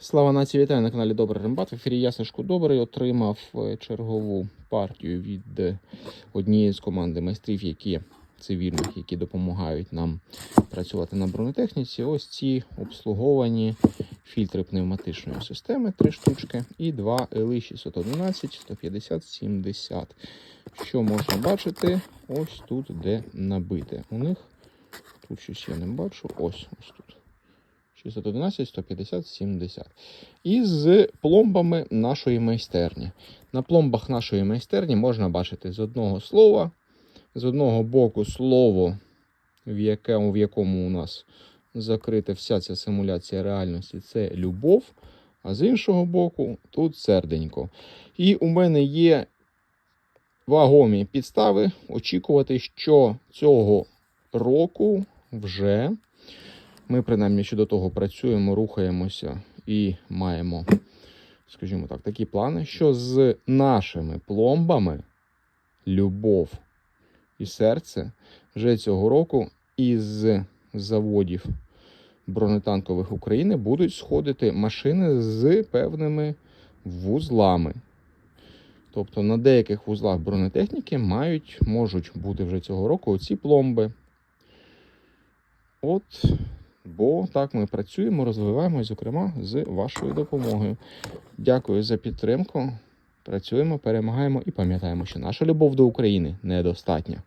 Слава нації, вітаю на каналі Добрий Рембат. В ефірі я Сашко Добрий отримав е, чергову партію від е, однієї з команди майстрів, які цивільних, які допомагають нам працювати на бронетехніці. Ось ці обслуговані фільтри пневматичної системи, три штучки, і два LI 611 150 70. Що можна бачити? Ось тут, де набите. У них тут щось я не бачу. Ось ось тут. 611, 150, 70. І з пломбами нашої майстерні. На пломбах нашої майстерні можна бачити з одного слова, з одного боку слово, в якому, в якому у нас закрита вся ця симуляція реальності, це любов. А з іншого боку, тут серденько. І у мене є вагомі підстави очікувати, що цього року вже ми, принаймні, щодо того працюємо, рухаємося і маємо, скажімо так, такі плани, що з нашими пломбами любов і серце вже цього року із заводів бронетанкових України будуть сходити машини з певними вузлами. Тобто на деяких вузлах бронетехніки мають, можуть бути вже цього року оці пломби. От Бо так ми працюємо, розвиваємось, зокрема, з вашою допомогою. Дякую за підтримку. Працюємо, перемагаємо і пам'ятаємо, що наша любов до України недостатня.